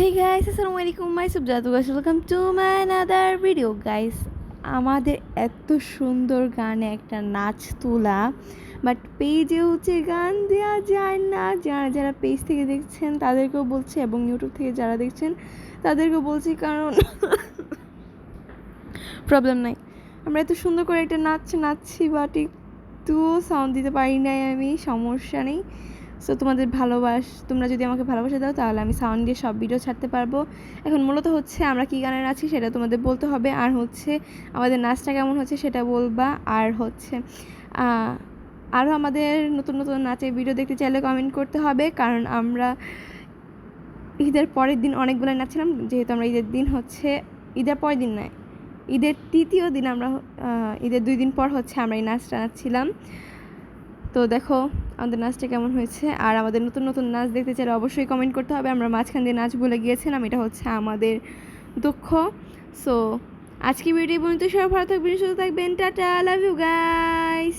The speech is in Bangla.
হে গাইস আসসালামু আলাইকুম my সুবজাত guys welcome to my another video guys আমাদের এত সুন্দর গানে একটা নাচ তোলা বাট পেজে হচ্ছে গান দেওয়া যায় না। যারা যারা পেজ থেকে দেখছেন, তাদেরকেও বলছি, এবং ইউটিউব থেকে যারা দেখছেন, তাদেরকেও বলছি, কারণ প্রবলেম নাই। আমরা এত সুন্দর করে একটা নাচ নাচছি বাট একটু সাউন্ড দিতে পারি নাই আমি, সমস্যা নেই। সো তোমাদের ভালোবাস, তোমরা যদি আমাকে ভালোবাসা দাও, তাহলে আমি সাউন্ড দিয়ে সব ভিডিও ছাড়তে পারব। এখন মূলত হচ্ছে আমরা কী গানের নাচি সেটা তোমাদের বলতে হবে। আর হচ্ছে আমাদের নাচটা কেমন হচ্ছে সেটা বলবা। আর হচ্ছে আরও আমাদের নতুন নতুন নাচের ভিডিও দেখতে চাইলে কমেন্ট করতে হবে। কারণ আমরা ঈদের পরের দিন অনেকগুলো নাচছিলাম। যেহেতু আমরা ঈদের দিন হচ্ছে, ঈদের পরের দিন নয়, ঈদের তৃতীয় দিন আমরা ঈদের দুই দিন পর হচ্ছে আমরা এই নাচটা নাচছিলাম। তো দেখো, আমাদের নাচটা কেমন হয়েছে? আর আমাদের নতুন নতুন নাচ দেখতে চাইলে অবশ্যই কমেন্ট করতে হবে। আমরা মাঝখান দিয়ে নাচ বলে গিয়েছিলাম, এটা হচ্ছে আমাদের দুঃখ। সো আজকে ভিডিও পর্যন্ত সবাই ভালো থাকবেন, সুস্থ থাকবেন। Tata love you guys